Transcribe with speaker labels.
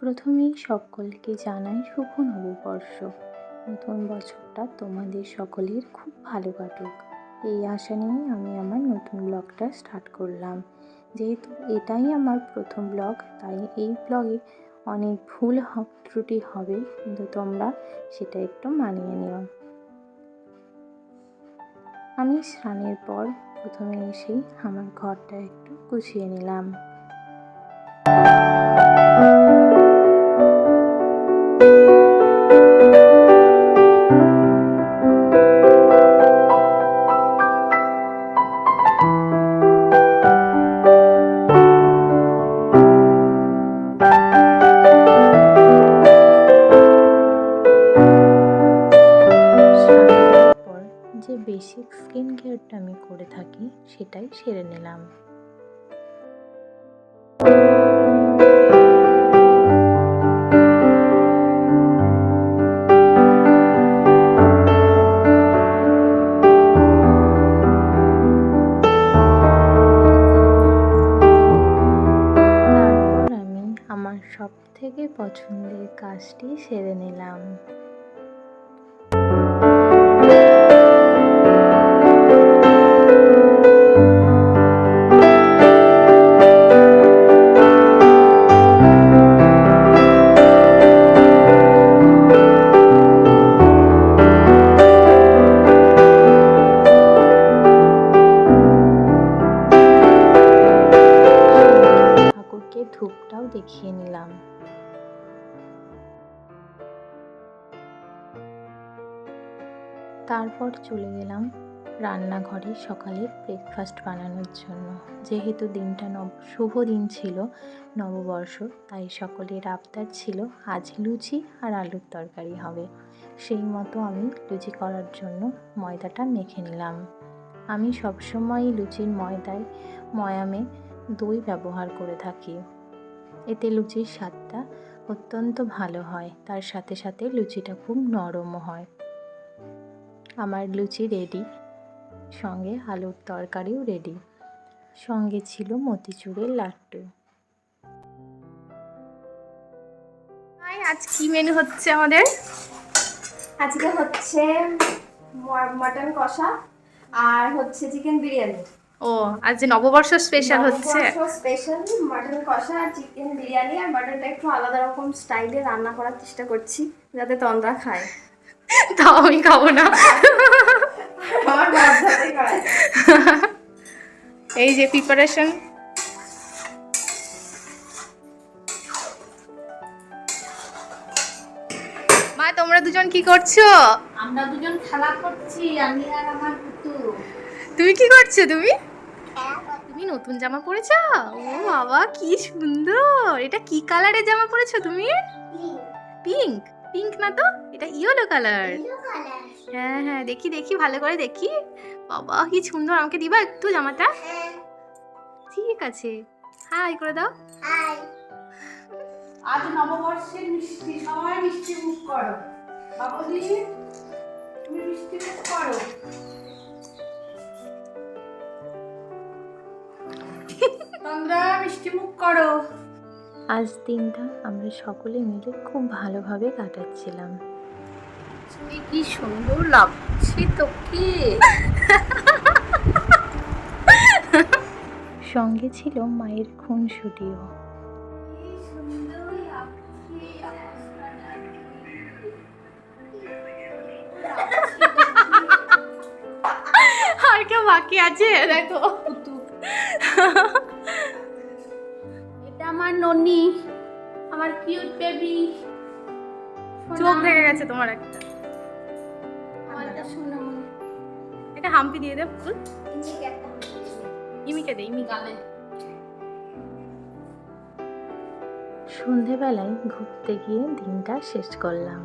Speaker 1: প্রথমেই সকলকে জানাই শুভ নববর্ষ। নতুন বছরটা তোমাদের সকলের খুব ভালো কাটুক। এই আশা নিয়ে আমি আমার নতুন ব্লগটা স্টার্ট করলাম। যেহেতু এটাই আমার প্রথম ব্লগ, তাই এই ব্লগে অনেক ভুল ত্রুটি হবে, কিন্তু তোমরা সেটা একটু মানিয়ে নিও। আমি স্নানের পর প্রথমে এসেই আমার ঘরটা একটু গুছিয়ে নিলাম। বেসিক স্কিন কেয়ারটা আমি করে থাকি, সেটাই সেরে নিলাম। সব থেকে পছন্দের কাজটি সেরে নিলাম। ঠাকুরকে দেখিয়ে নিলাম। তারপর চলে গেলাম রান্নাঘরে সকালে ব্রেকফাস্ট বানানোর জন্য। যেহেতু দিনটা নব, শুভ দিন ছিল নববর্ষ, তাই সকলের আবদার ছিল আজ লুচি আর আলুর তরকারি হবে। সেই মতো আমি লুচি করার জন্য ময়দাটা মেখে নিলাম। আমি সবসময়ই লুচির ময়দায়, ময়ামে দই ব্যবহার করে থাকি। এতে লুচির স্বাদটা অত্যন্ত ভালো হয়। তার সাথে সাথে লুচিটা খুব নরমও হয়। আমার লুচি রেডি সঙ্গে আলুর তরকারিও রেডি সঙ্গে ছিল মতিচুরের লাড্ডু।
Speaker 2: আজ কি মেনু হচ্ছে আমাদের?
Speaker 3: আজকে হচ্ছে মটন কষা আর হচ্ছে চিকেন বিরিয়ানি।
Speaker 2: ও আজ যে নববর্ষ স্পেশাল হচ্ছে।
Speaker 3: স্পেশাল মটন কষা আর চিকেন বিরিয়ানি আর মটনটা একটু আলাদা রকম স্টাইলে রান্না করার চেষ্টা করছি যাতে তন্দ্রা খায়।
Speaker 2: তাও আমি খাব না। এই যে প্রিপারেশন মা তোমরা দুজন কি করছ?
Speaker 4: আমরা দুজন খেলা করছি আমি আর আমার পুতু।
Speaker 2: তুমি কি করছ তুমি? তুমি নতুন জামা পরেছ? ও বাবা কি সুন্দর! এটা কি কালারের জামা পরেছো তুমি? পিঙ্ক পিঙ্ক না তো? এটা ইয়েলো কালার হ্যাঁ হ্যাঁ দেখি দেখি ভালো করে দেখি। বাবা কি সুন্দর! আমাকে দিবা একটু জামাটা? ঠিক আছে। হাই করে দাও।
Speaker 4: আজ নববর্ষের মিষ্টি সবাই মিষ্টি মুখ করো। বাবুজি তুমি মিষ্টি মুখ মিষ্টি মুখ করো।
Speaker 1: আজ দিনটা আমরা সকলে মিলে খুব ভালোভাবে কাটাচ্ছিলাম।
Speaker 4: তুমি কি সুন্দর লাগছে তোকে।
Speaker 1: সঙ্গে ছিল মায়ের খুনসুটিও।
Speaker 2: আর কেউ বাকি আছে? দেখো।
Speaker 4: ননি আমার কিউট বেবি
Speaker 2: চোখ ভেঙে গেছে তোমার একটা। একটা হাম্পি দিয়ে দে ফুল। ইমিকে দে। ইমি
Speaker 4: গালে।
Speaker 1: সন্ধেবেলায় ঘুরতে গিয়ে দিনটা শেষ করলাম।